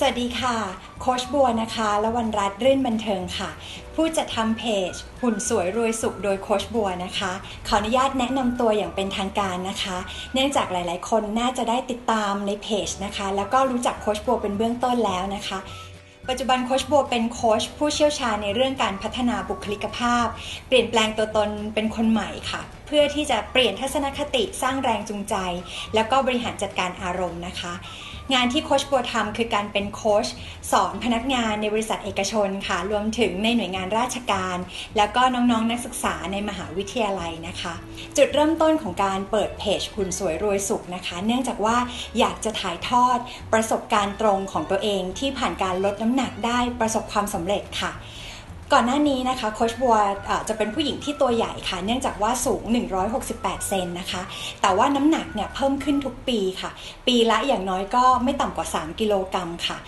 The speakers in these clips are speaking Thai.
สวัสดีค่ะ โคชบัวนะคะและวันรัตรื่นบันเทิงค่ะ ผู้จัดทำเพจ หุ่นสวยรวยสุขโดยโคชบัวนะคะ ขออนุญาตแนะนำตัวอย่างเป็นทางการนะคะ เนื่องจากหลายๆ คนน่าจะได้ติดตามในเพจนะคะ แล้วก็รู้จักโคชบัวเป็นเบื้องต้นแล้วนะคะปัจจุบันโคชบัวเป็นโคชผู้เชี่ยวชาญในเรื่องการพัฒนาบุคลิกภาพ เปลี่ยนแปลงตัวตนเป็นคนใหม่ค่ะ เพื่อที่จะเปลี่ยนทัศนคติสร้างแรงจูงใจ แล้วก็บริหารจัดการอารมณ์นะคะ งานที่โคชบัวทำคือการเป็นโคชสอนพนักงานในบริษัทเอกชนค่ะ รวมถึงในหน่วยงานราชการ แล้วก็น้องๆนนักศึกษาในมหาวิทยาลัยนะคะ จุดเริ่มต้นของการเปิดเพจหุ่นสวยรวยสุขนะคะ เนื่องจากว่าอยากจะถ่ายทอดประสบการณ์ตรงของตัวเองที่ผ่านการลดน้ำหนักได้ประสบความสำเร็จค่ะ ก่อนหน้านี้นะคะโคชบัวจะเป็นผู้หญิงที่ตัวใหญ่ค่ะ เนื่องจากว่าสูง 168 เซนนะคะ แต่ว่าน้ำหนักเนี่ยเพิ่มขึ้นทุกปีค่ะ ปีละอย่างน้อยก็ไม่ต่ำกว่า 3 กิโลกรัมค่ะ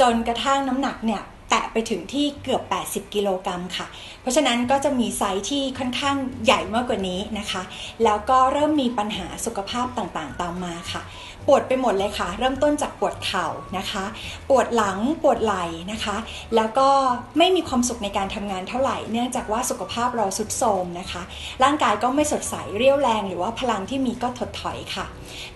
จนกระทั่งน้ำหนักเนี่ยแตะไปถึงที่เกือบ 80 กิโลกรัมค่ะ เพราะฉะนั้นก็จะมีไซส์ที่ค่อนข้างใหญ่มากกว่านี้นะคะ แล้วก็เริ่มมีปัญหาสุขภาพต่างๆ ตามมาค่ะ ปวดไปหมดเลยค่ะ เริ่มต้นจากปวดเข่านะคะ ปวดหลังปวดไหล่นะคะ แล้วก็ไม่มีความสุขในการทำงานเท่าไหร่ เนื่องจากว่าสุขภาพเราสุดโทรมนะคะ ร่างกายก็ไม่สดใสเรี่ยวแรง หรือว่าพลังที่มีก็ถดถอยค่ะ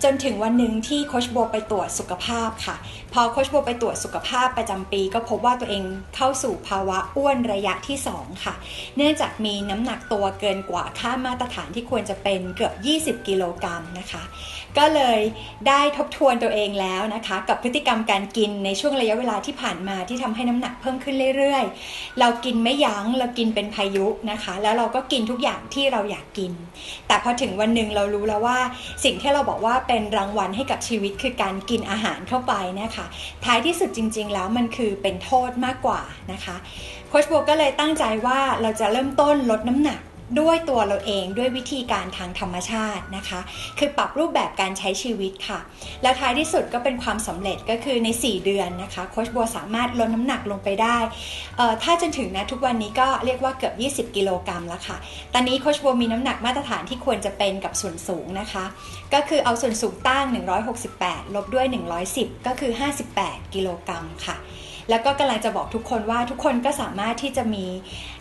จนถึงวันหนึ่งที่โคชโบไปตรวจสุขภาพค่ะ พอโคชโบไปตรวจสุขภาพประจำปี ก็พบว่าตัวเองเข้าสู่ภาวะอ้วนระยะที่ 2 ค่ะ เนื่องจากมีน้ำหนักตัวเกินกว่าค่ามาตรฐานที่ควรจะเป็นเกือบ 20 กิโลกรัมนะคะ ก็เลยได้ทบทวนตัวเองแล้วนะคะ กับพฤติกรรมการกินในช่วงระยะเวลาที่ผ่านมาที่ทำให้น้ำหนักเพิ่มขึ้นเรื่อยๆ เรากินไม่ยั้งเรากินเป็นพายุนะคะ แล้วเราก็กินทุกอย่างที่เราอยากกิน แต่พอถึงวันหนึ่งเรารู้แล้วว่า สิ่งที่เราบอกว่าเป็นรางวัลให้กับชีวิตคือการกินอาหารเข้าไปเนะคะท้ายที่สุดจริง ๆ แล้วมันคือเป็นโทษมากกว่านะคะโคชบัวก็เลยตั้งใจว่าเราจะเริ่มต้นลดน้ำหนัก ด้วยตัวเราเองด้วยวิธีการทางธรรมชาตินะคะ คือปรับรูปแบบการใช้ชีวิตค่ะ แล้วท้ายที่สุดก็เป็นความสำเร็จก็คือใน 4 เดือนนะคะโคชบัวสามารถลดน้ำหนักลงไปได้ถ้าจนถึงนะทุกวันนี้ก็เรียกว่าเกือบ 20 กิโลกรัมแล้วค่ะ ตอนนี้โคชบัวมีน้ำหนักมาตรฐานที่ควรจะเป็นกับส่วนสูงนะคะ ก็คือเอาส่วนสูงตั้ง 168 ลบด้วย 110 ก็คือ 58 กิโลกรัมค่ะ แล้วก็กำลังจะบอกทุกคนว่าทุกคนก็สามารถที่จะมี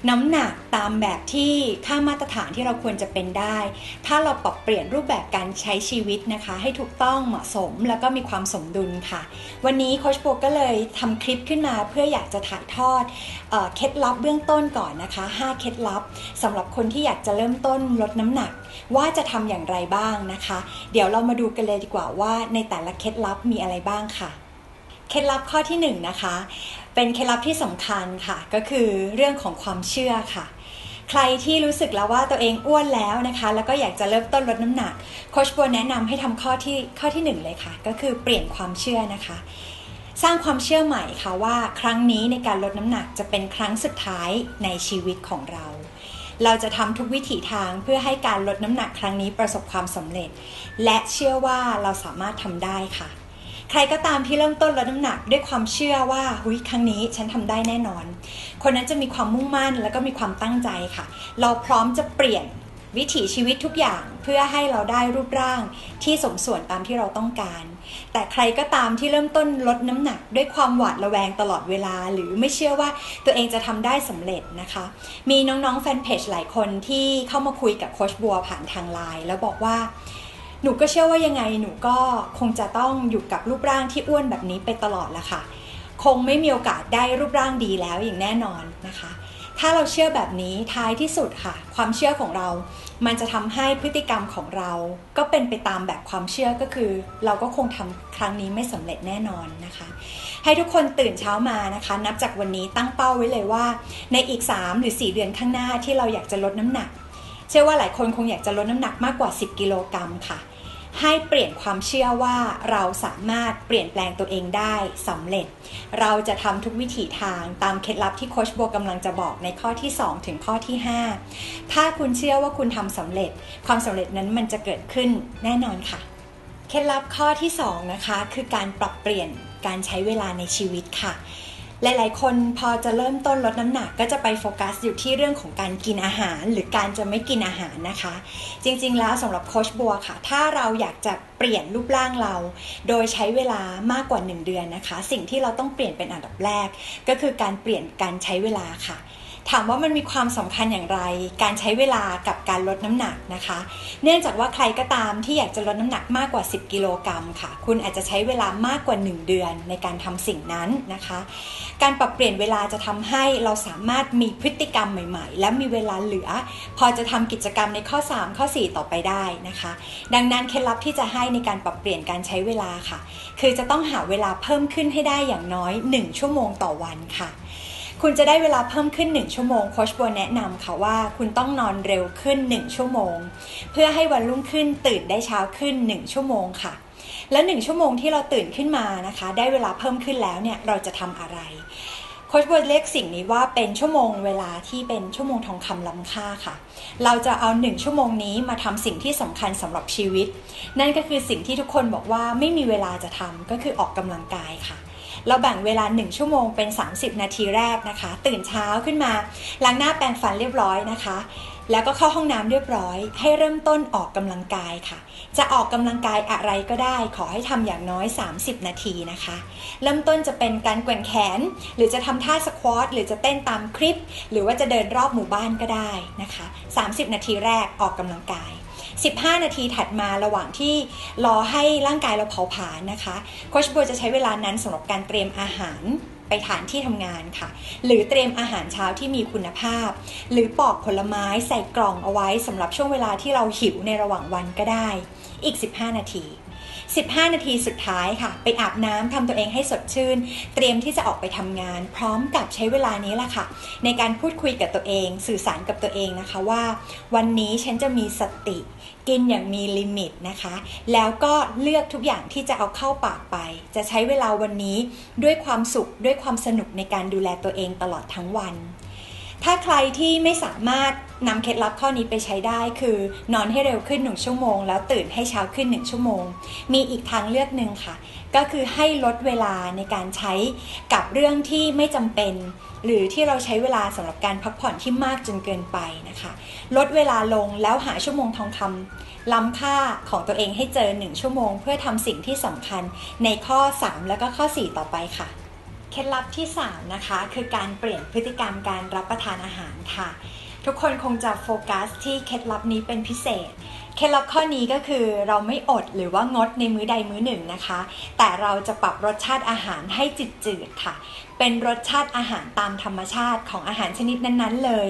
น้ำหนักตามแบบที่ค่ามาตรฐานที่เราควรจะเป็นได้ ถ้าเราปรับเปลี่ยนรูปแบบการใช้ชีวิตนะคะ ให้ถูกต้องเหมาะสมแล้วก็มีความสมดุลค่ะ วันนี้โคชโบก็เลยทำคลิปขึ้นมาเพื่ออยากจะถ่ายทอดเอเคล็ดลับเบื้องต้นก่อนนะคะ 5 เคล็ดลับสำหรับคนที่อยากจะเริ่มต้นลดน้ำหนัก ว่าจะทำอย่างไรบ้างนะคะ เดี๋ยวเรามาดูกันเลยดีกว่าว่าในแต่ละเคล็ดลับมีอะไรบ้างค่ะ เคล็ดลับข้อที่1นงนะคะ เป็นเคล็ดลับที่สำคัญค่ะ ก็คือเรื่องของความเชื่อค่ะ ใครที่รู้สึกแล้วว่าตัวเองอ้วนแล้วนะคะ แล้วก็อยากจะเริ่มต้นลดน้ำหนัก โคชบัวแนะนำให้ทำข้อที่ข้อที่ 1 เลยค่ะ ก็คือเปลี่ยนความเชื่อนะคะ สร้างความเชื่อใหม่ค่ะว่า ครั้งนี้ในการลดน้ำหนักจะเป็นครั้งสุดท้ายในชีวิตของเราเราจะทำทุกวิถีทางเพื่อให้การลดน้ำหนักครั้งนี้ประสบความสำเร็จ และเชื่อว่าเราสามารถทำได้ค่ะ ใครก็ตามที่เริ่มต้นลดน้ำหนักด้วยความเชื่อว่าหุยครั้งนี้ฉันทำได้แน่นอน คนนั้นจะมีความมุ่งมั่นแล้วก็มีความตั้งใจค่ะ เราพร้อมจะเปลี่ยนวิถีชีวิตทุกอย่างเพื่อให้เราได้รูปร่างที่สมส่วนตามที่เราต้องการ แต่ใครก็ตามที่เริ่มต้นลดน้ำหนักด้วยความหวาดระแวงตลอดเวลา หรือไม่เชื่อว่าตัวเองจะทำได้สำเร็จนะคะ มีน้องๆแฟนเพจหลายคนที่เข้ามาคุยกับโคชบัวผ่านทางไลน์แล้วบอกว่า หนูก็เชื่อว่ายังไงหนูก็คงจะต้องอยู่กับรูปร่างที่อ้วนแบบนี้ไปตลอดละค่ะ คงไม่มีโอกาสได้รูปร่างดีแล้วอย่างแน่นอนนะคะ ถ้าเราเชื่อแบบนี้ท้ายที่สุดค่ะ ความเชื่อของเรา มันจะทำให้พฤติกรรมของเรา ก็เป็นไปตามแบบความเชื่อก็คือ เราก็คงทำครั้งนี้ไม่สำเร็จแน่นอนนะคะ ให้ทุกคนตื่นเช้ามานะคะ นับจากวันนี้ตั้งเป้าไว้เลยว่า ในอีก 3 หรือ 4 เดือนข้างหน้าที่เราอยากจะลดน้ำหนัก เชื่อว่าหลายคนคงอยากจะลดน้ำหนักมากกว่า 10 กิโลกรัมค่ะ ให้เปลี่ยนความเชื่อว่าเราสามารถเปลี่ยนแปลงตัวเองได้สำเร็จ เราจะทำทุกวิถีทางตามเคล็ดลับที่โคชโบกำลังจะบอกในข้อที่ 2 ถึงข้อที่ 5 ถ้าคุณเชื่อว่าคุณทำสำเร็จ ความสำเร็จนั้นมันจะเกิดขึ้นแน่นอนค่ะ เคล็ดลับข้อที่ 2 นะคะ คือการปรับเปลี่ยนการใช้เวลาในชีวิตค่ะ หลายๆ คนพอจะเริ่มต้นลดน้ำหนักก็จะไปโฟกัสอยู่ที่เรื่องของการกินอาหาร หรือการจะไม่กินอาหารนะคะ จริงๆ แล้วสำหรับโคชบัวค่ะ ถ้าเราอยากจะเปลี่ยนรูปร่างเรา โดยใช้เวลามากกว่า 1 เดือนนะคะ สิ่งที่เราต้องเปลี่ยนเป็นอันดับแรก ก็คือการเปลี่ยนการใช้เวลาค่ะ ถามว่ามันมีความสำคัญอย่างไร การใช้เวลากับการลดน้ำหนักนะคะ เนื่องจากว่าใครก็ตามที่อยากจะลดน้ำหนักมากกว่า 10 กิโลกรัมค่ะ คุณอาจจะใช้เวลามากกว่า 1 เดือนในการทำสิ่งนั้นนะคะ การปรับเปลี่ยนเวลาจะทำให้เราสามารถมีพฤติกรรมใหม่ ๆ และมีเวลาเหลือ พอจะทำกิจกรรมในข้อ 3 ข้อ 4 ต่อไปได้นะคะ ดังนั้นเคล็ดลับที่จะให้ในการปรับเปลี่ยนการใช้เวลาค่ะ คือจะต้องหาเวลาเพิ่มขึ้นให้ได้อย่างน้อย 1 ชั่วโมงต่อวันค่ะ คุณจะได้เวลาเพิ่มขึ้น 1 ชั่วโมงโคชบัวแนะนำค่ะว่าคุณต้องนอนเร็วขึ้น 1 ชั่วโมง เพื่อให้วันรุ่งขึ้นตื่นได้เช้าขึ้น 1 ชั่วโมงค่ะ และ 1 ชั่วโมงที่เราตื่นขึ้นมานะคะ ได้เวลาเพิ่มขึ้นแล้วเนี่ยเราจะทำอะไรโคชบัวเรียกสิ่งนี้ว่าเป็นชั่วโมงเวลาที่เป็นชั่วโมงทองคำล้ำค่าค่ะ เราจะเอา1ชั่วโมงนี้มาทำสิ่งที่สำคัญสำหรับชีวิต นั่นก็คือสิ่งที่ทุกคนบอกว่าไม่มีเวลาจะทำก็คือออกกำลังกายค่ะ เราแบ่งเวลา 1 ชั่วโมงเป็น 30 นาทีแรกนะคะ ตื่นเช้าขึ้นมาล้างหน้าแปรงฟันเรียบร้อยนะคะ แล้วก็เข้าห้องน้ำเรียบร้อย ให้เริ่มต้นออกกำลังกายค่ะ จะออกกำลังกายอะไรก็ได้ ขอให้ทำอย่างน้อย 30 นาทีนะคะ เริ่มต้นจะเป็นการแกว่งแขน หรือจะทำท่าสควอตหรือจะเต้นตามคลิป หรือว่าจะเดินรอบหมู่บ้านก็ได้นะคะ 30 นาทีแรกออกกำลังกาย 15 นาทีถัดมาระหว่างที่รอให้ร่างกายเราเผาผลาญนะคะโคชบัวจะใช้เวลานั้นสำหรับการเตรียมอาหารไปทานที่ทำงานค่ะ หรือเตรียมอาหารเช้าที่มีคุณภาพ หรือปอกผลไม้ใส่กล่องเอาไว้สำหรับช่วงเวลาที่เราหิวในระหว่างวันก็ได้ อีก 15 นาที 15 นาทีสุดท้ายค่ะ ไปอาบน้ำทำตัวเองให้สดชื่น เตรียมที่จะออกไปทำงาน พร้อมกับใช้เวลานี้แหละค่ะ ในการพูดคุยกับตัวเอง สื่อสารกับตัวเองนะคะว่า วันนี้ฉันจะมีสติ กินอย่างมีลิมิตนะคะ แล้วก็เลือกทุกอย่างที่จะเอาเข้าปากไป จะใช้เวลาวันนี้ด้วยความสุขด้วยความสนุกในการดูแลตัวเองตลอดทั้งวัน ถ้าใครที่ไม่สามารถนำเคล็ดลับข้อนี้ไปใช้ได้คือนอนให้เร็วขึ้น 1 ชั่วโมง แล้วตื่นให้เช้าขึ้น 1 ชั่วโมง มีอีกทางเลือกหนึ่งค่ะ ก็คือให้ลดเวลาในการใช้กับเรื่องที่ไม่จำเป็น หรือที่เราใช้เวลาสำหรับการพักผ่อนที่มากจนเกินไปนะคะ ลดเวลาลงแล้วหาชั่วโมงทองคำล้ำค่าของตัวเองให้เจอ 1 ชั่วโมง เพื่อทำสิ่งที่สำคัญในข้อ 3 แล้วก็ข้อ 4 ต่อไปค่ะ เคล็ดลับที่ 3 นะคะ คือการเปลี่ยนพฤติกรรมการรับประทานอาหารค่ะ ทุกคนคงจะโฟกัสที่เคล็ดลับนี้เป็นพิเศษ เคล็ดลับข้อนี้ก็คือเราไม่อดหรือว่างดในมื้อใดมื้อหนึ่งนะคะ แต่เราจะปรับรสชาติอาหารให้จืดๆค่ะ เป็นรสชาติอาหารตามธรรมชาติของอาหารชนิดนั้นๆเลย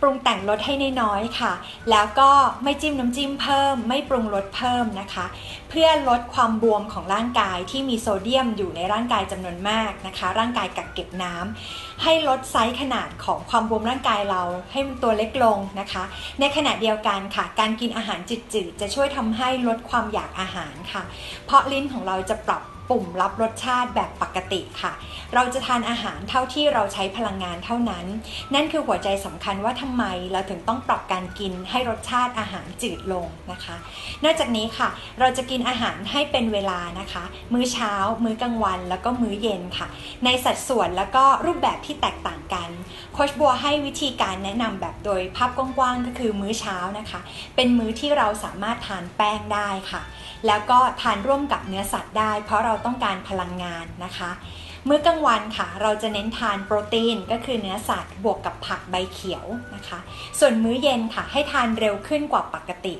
ปรุงแต่งรสให้น้อยๆค่ะ แล้วก็ไม่จิ้มน้ำจิ้มเพิ่ม ไม่ปรุงรสเพิ่มนะคะ เพื่อลดความบวมของร่างกายที่มีโซเดียมอยู่ในร่างกายจำนวนมากนะคะ ร่างกายกักเก็บน้ำให้ลดไซส์ขนาดของความบวมร่างกายเราให้มันตัวเล็กลงนะคะ ในขณะเดียวกันค่ะ การกินอาหารจืดๆจะช่วยทำให้ลดความอยากอาหารค่ะ เพราะลิ้นของเราจะปรับ ปุ่มรับรสชาติแบบปกติค่ะ เราจะทานอาหารเท่าที่เราใช้พลังงานเท่านั้น นั่นคือหัวใจสำคัญว่าทำไมเราถึงต้องปรับการกินให้รสชาติอาหารจืดลงนะคะ นอกจากนี้ค่ะ เราจะกินอาหารให้เป็นเวลานะคะ มื้อเช้า มื้อกลางวัน แล้วก็มื้อเย็นค่ะ ในสัดส่วนแล้วก็รูปแบบที่แตกต่างกันโคชบัวให้วิธีการแนะนำแบบโดยภาพกว้างๆก็คือมื้อเช้านะคะ เป็นมื้อที่เราสามารถทานแป้งได้ค่ะ แล้วก็ทานร่วมกับเนื้อสัตว์ได้ เพราะเราต้องการพลังงานนะคะ เมื่อกลางวันค่ะ เราจะเน้นทานโปรตีนก็คือเนื้อสัตว์บวกกับผักใบเขียวนะคะ ส่วนมื้อเย็นค่ะ ให้ทานเร็วขึ้นกว่าปกติ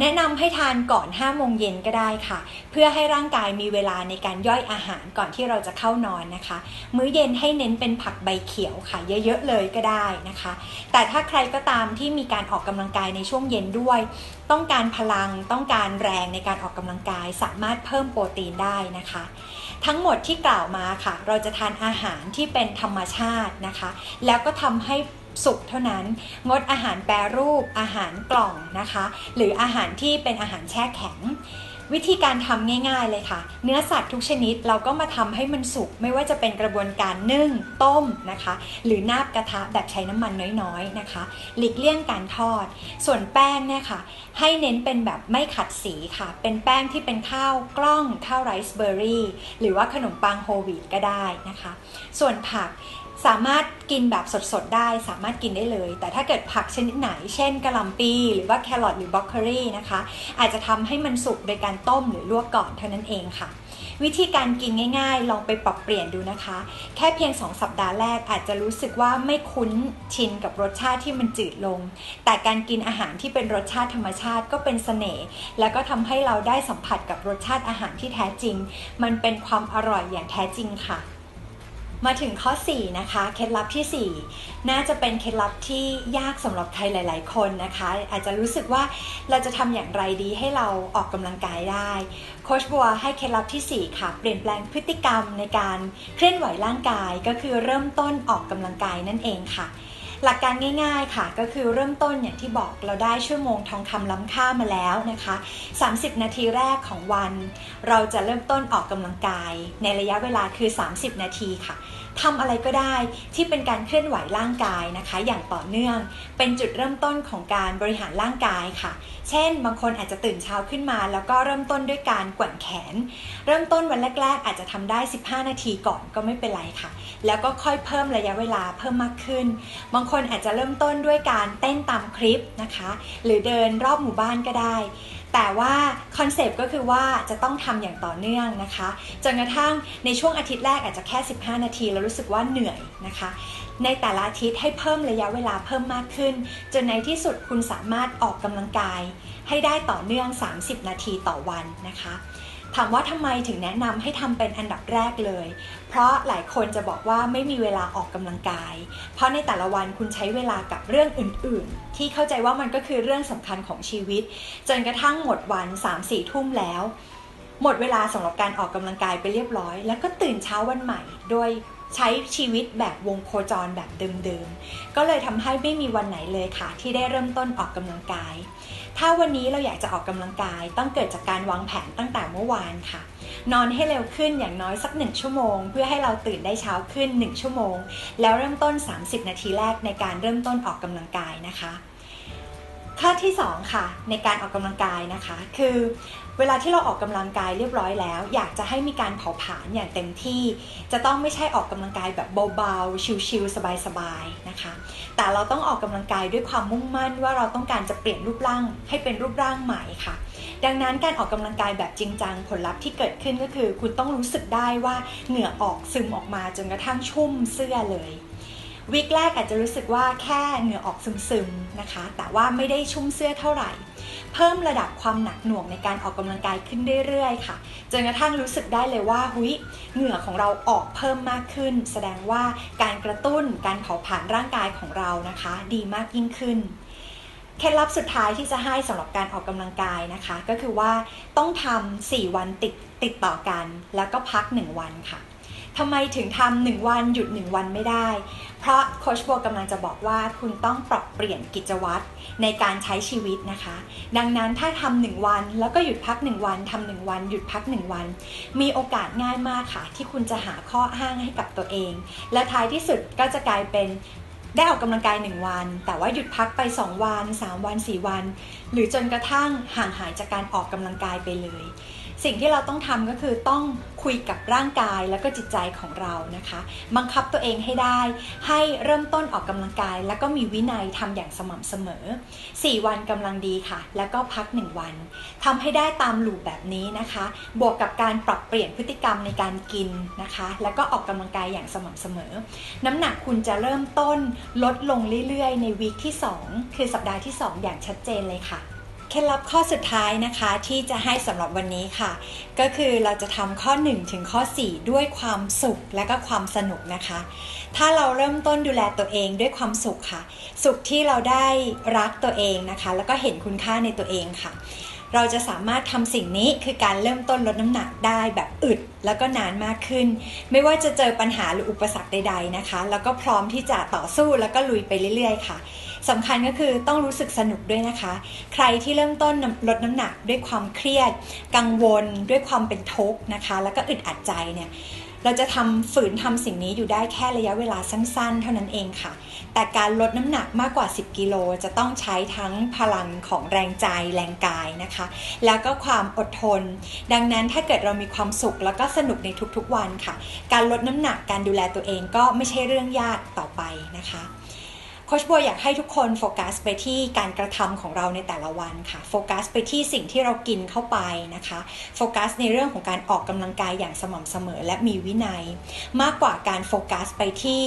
แนะนำให้ทานก่อน5โมงเย็นก็ได้ค่ะ เพื่อให้ร่างกายมีเวลาในการย่อยอาหารก่อนที่เราจะเข้านอนนะคะ มื้อเย็นให้เน้นเป็นผักใบเขียวค่ะ เยอะๆเลยก็ได้นะคะ แต่ถ้าใครก็ตามที่มีการออกกำลังกายในช่วงเย็นด้วย ต้องการพลังต้องการแรงในการออกกำลังกาย สามารถเพิ่มโปรตีนได้นะคะ ทั้งหมดที่กล่าวมาค่ะ เราจะทานอาหารที่เป็นธรรมชาตินะคะ แล้วก็ทำให้ สุกเท่านั้น งดอาหารแปรรูป อาหารกล่องนะคะ หรืออาหารที่เป็นอาหารแช่แข็งวิธีการทำง่าย ๆ เลยค่ะ เนื้อสัตว์ทุกชนิดเราก็มาทำให้มันสุก ไม่ว่าจะเป็นกระบวนการนึ่ง ต้มนะคะ หรือนาบกระทะแบบใช้น้ำมันน้อยๆนะคะ หลีกเลี่ยงการทอด ส่วนแป้งเนี่ยค่ะ ให้เน้นเป็นแบบไม่ขัดสีค่ะ เป็นแป้งที่เป็นข้าวกล้อง ข้าวไรซ์เบอร์รี่ หรือว่าขนมปังโฮลวีตก็ได้นะคะ ส่วนผัก สามารถกินแบบสดๆได้ สามารถกินได้เลย แต่ถ้าเกิดผักชนิดไหน เช่นกระหล่ำปี หรือว่าแครอทหรือบล็อกเกอรี่นะคะ อาจจะทำให้มันสุกโดยการต้มหรือลวกก่อนเท่านั้นเองค่ะ วิธีการกินง่ายๆ ลองไปปรับเปลี่ยนดูนะคะ แค่เพียง 2 สัปดาห์แรกอาจจะรู้สึกว่าไม่คุ้นชินกับรสชาติที่มันจืดลง แต่การกินอาหารที่เป็นรสชาติธรรมชาติก็เป็นเสน่ห์แล้วก็ทำให้เราได้สัมผัสกับรสชาติอาหารที่แท้จริง มันเป็นความอร่อยอย่างแท้จริงค่ะ มาถึงข้อ 4 นะคะ เคล็ดลับที่ 4 น่าจะเป็นเคล็ดลับที่ยากสำหรับใครหลาย ๆ คนนะคะ อาจจะรู้สึกว่าเราจะทำอย่างไรดีให้เราออกกำลังกายได้ โคชบัวให้เคล็ดลับที่ 4 ค่ะ เปลี่ยนแปลงพฤติกรรมในการเคลื่อนไหวร่างกายก็คือเริ่มต้นออกกำลังกายนั่นเองค่ะ หลักการง่ายๆค่ะ ก็คือเริ่มต้นอย่างที่บอกเราได้ชั่วโมงทองคำล้ำค่ามาแล้วนะคะ 30 นาทีแรกของวัน เราจะเริ่มต้นออกกำลังกาย ในระยะเวลาคือ 30 นาทีค่ะทำอะไรก็ได้ที่เป็นการเคลื่อนไหวร่างกายนะคะ อย่างต่อเนื่อง เป็นจุดเริ่มต้นของการบริหารร่างกายค่ะ เช่น บางคนอาจจะตื่นเช้าขึ้นมา แล้วก็เริ่มต้นด้วยการกว่งแขน เริ่มต้นวันแรก ๆ อาจจะทำได้ 15 นาทีก่อนก็ไม่เป็นไรค่ะ แล้วก็ค่อยเพิ่มระยะเวลาเพิ่มมากขึ้น บางคนอาจจะเริ่มต้นด้วยการเต้นตามคลิปนะคะ หรือเดินรอบหมู่บ้านก็ได้ แต่ว่าคอนเซปต์ก็คือว่าจะต้องทำอย่างต่อเนื่องนะคะจนกระทั่งในช่วงอาทิตย์แรกอาจจะแค่ 15 นาที แล้วรู้สึกว่าเหนื่อยนะคะ ในแต่ละอาทิตย์ให้เพิ่มระยะเวลาเพิ่มมากขึ้น จนในที่สุดคุณสามารถออกกำลังกาย ให้ได้ต่อเนื่อง 30 นาทีต่อวันนะคะ ถามว่าทำไมถึงแนะนำให้ทำเป็นอันดับแรกเลย เพราะหลายคนจะบอกว่าไม่มีเวลาออกกำลังกาย เพราะในแต่ละวันคุณใช้เวลากับเรื่องอื่น ๆ ที่เข้าใจว่ามันก็คือเรื่องสำคัญของชีวิต จนกระทั่งหมดวัน 3-4 ทุ่มแล้ว หมดเวลาสำหรับการออกกำลังกายไปเรียบร้อย แล้วก็ตื่นเช้าวันใหม่โดยใช้ชีวิตแบบวงโคจรแบบเดิมๆ ก็เลยทำให้ไม่มีวันไหนเลยค่ะ ที่ได้เริ่มต้นออกกำลังกาย ถ้าวันนี้เราอยากจะออกกำลังกาย ต้องเกิดจากการวางแผนตั้งแต่เมื่อวานค่ะ นอนให้เร็วขึ้นอย่างน้อยสักหนึ่งชั่วโมง เพื่อให้เราตื่นได้เช้าขึ้น 1 ชั่วโมง แล้วเริ่มต้น 30 นาทีแรกในการเริ่มต้นออกกำลังกายนะคะข้อที่ 2 ค่ะ ในการออกกำลังกายนะคะ คือ เวลาที่เราออกกำลังกายเรียบร้อยแล้ว อยากจะให้มีการเผาผลาญอย่างเต็มที่ จะต้องไม่ใช่ออกกำลังกายแบบเบาๆ ชิลๆสบายๆนะคะ แต่เราต้องออกกำลังกายด้วยความมุ่งมั่นว่าเราต้องการจะเปลี่ยนรูปร่างให้เป็นรูปร่างใหม่ค่ะ ดังนั้นการออกกำลังกายแบบจริงจังผลลัพธ์ที่เกิดขึ้นก็คือ คุณต้องรู้สึกได้ว่าเหงื่อออกซึมออกมาจนกระทั่งชุ่มเสื้อเลยวิกแรกอาจจะรู้สึกว่าแค่เหงื่อออกซึมๆนะคะ แต่ว่าไม่ได้ชุ่มเสื้อเท่าไหร่ เพิ่มระดับความหนักหน่วงในการออกกำลังกายขึ้นเรื่อยๆ ค่ะ จนกระทั่งรู้สึกได้เลยว่าหุยเหงื่อของเราออกเพิ่มมากขึ้น แสดงว่าการกระตุ้นการเผาผลาญร่างกายของเรานะคะ ดีมากยิ่งขึ้นเคล็ดลับสุดท้ายที่จะให้สำหรับการออกกำลังกายนะคะ ก็คือว่าต้องทำ4วันติดติดต่อกัน แล้วก็พัก 1 วันค่ะ ทำไมถึงทำหนึ่งวันหยุดหนึ่งวันไม่ได้ เพราะโคชบัวกำลังจะบอกว่าคุณต้องปรับเปลี่ยนกิจวัตรในการใช้ชีวิตนะคะ ดังนั้นถ้าทำหนึ่งวันแล้วก็หยุดพักหนึ่งวันทำหนึ่งวันหยุดพักหนึ่งวัน มีโอกาสง่ายมากค่ะ ที่คุณจะหาข้ออ้างให้กับตัวเอง และท้ายที่สุดก็จะกลายเป็นได้ออกกำลังกาย 1 วัน แต่ว่าหยุดพักไป 2 วัน 3 วัน 4 วัน หรือจนกระทั่งห่างหายจากการออกกำลังกายไปเลย สิ่งที่เราต้องทำก็คือต้องคุยกับร่างกายและก็จิตใจของเรานะคะ บังคับตัวเองให้ได้ ให้เริ่มต้นออกกำลังกาย แล้วก็มีวินัยทำอย่างสม่ำเสมอ 4 วันกำลังดีค่ะ แล้วก็พัก 1 วันทำให้ได้ตามหลูแบบนี้นะคะ บวกกับการปรับเปลี่ยนพฤติกรรมในการกินนะคะ แล้วก็ออกกำลังกายอย่างสม่ำเสมอ น้ำหนักคุณจะเริ่มต้นลดลงเรื่อยๆ ในวีคที่ 2 คือสัปดาห์ที่ 2 อย่างชัดเจนเลยค่ะ เคล็ดลับข้อสุดท้ายนะคะที่จะให้สำหรับวันนี้ค่ะ ก็คือเราจะทำข้อ 1 ถึงข้อ 4 ด้วยความสุขและก็ความสนุกนะคะ ถ้าเราเริ่มต้นดูแลตัวเองด้วยความสุขค่ะ สุขที่เราได้รักตัวเองนะคะ แล้วก็เห็นคุณค่าในตัวเองค่ะ เราจะสามารถทำสิ่งนี้คือการเริ่มต้นลดน้ำหนักได้แบบอึดแล้วก็นานมากขึ้น ไม่ว่าจะเจอปัญหาหรืออุปสรรคใด ๆนะคะ แล้วก็พร้อมที่จะต่อสู้แล้วก็ลุยไปเรื่อย ๆ ค่ะ สำคัญก็คือต้องรู้สึกสนุกด้วยนะคะ ใครที่เริ่มต้นลดน้ำหนักด้วยความเครียด กังวลด้วยความเป็นทุกข์นะคะ แล้วก็อึดอัดใจเนี่ยเราจะทำฝืนทำสิ่งนี้อยู่ได้แค่ระยะเวลาสั้นๆ เท่านั้นเองค่ะ แต่การลดน้ำหนักมากกว่า 10 กิโลจะต้องใช้ทั้งพลังของแรงใจแรงกายนะคะ แล้วก็ความอดทน ดังนั้นถ้าเกิดเรามีความสุขแล้วก็สนุกในทุกๆวันค่ะ การลดน้ำหนักการดูแลตัวเองก็ไม่ใช่เรื่องยากต่อไปนะคะ โคชบัวอยากให้ทุกคนโฟกัสไปที่การกระทำของเราในแต่ละวันค่ะโฟกัสไปที่สิ่งที่เรากินเข้าไปนะคะโฟกัสในเรื่องของการออกกำลังกายอย่างสม่ำเสมอและมีวินัย มากกว่าการโฟกัสไปที่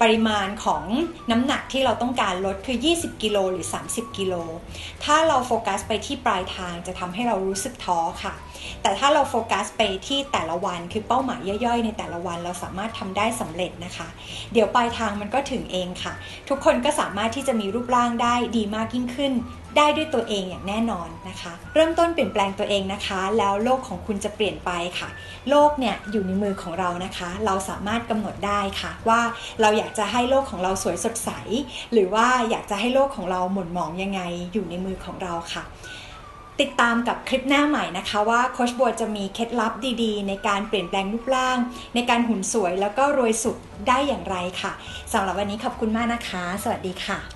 ปริมาณของน้ำหนักที่เราต้องการลดคือ 20 กิโลหรือ 30 กิโลถ้าเราโฟกัสไปที่ปลายทางจะทำให้เรารู้สึกท้อค่ะ แต่ถ้าเราโฟกัสไปที่แต่ละวันคือเป้าหมายย่อยๆ ในแต่ละวันเราสามารถทำได้สำเร็จนะคะ เดี๋ยวปลายทางมันก็ถึงเองค่ะ ทุกคนก็สามารถที่จะมีรูปร่างได้ดีมากยิ่งขึ้น ได้ด้วยตัวเองอย่างแน่นอนนะคะ เริ่มต้นเปลี่ยนแปลงตัวเองนะคะ แล้วโลกของคุณจะเปลี่ยนไปค่ะ โลกเนี่ยอยู่ในมือของเรานะคะ เราสามารถกำหนดได้ค่ะ ว่าเราอยากจะให้โลกของเราสวยสดใส หรือว่าอยากจะให้โลกของเราหม่นหมองยังไงอยู่ในมือของเราค่ะ ติดตามกับคลิปหน้าใหม่นะคะว่าโคชบัวจะมีเคล็ดลับดีๆ ในการเปลี่ยนแปลงรูปร่าง ในการหุ่นสวยแล้วก็รวยสุดได้อย่างไรค่ะสำหรับวันนี้ขอบคุณมากนะคะ สวัสดีค่ะ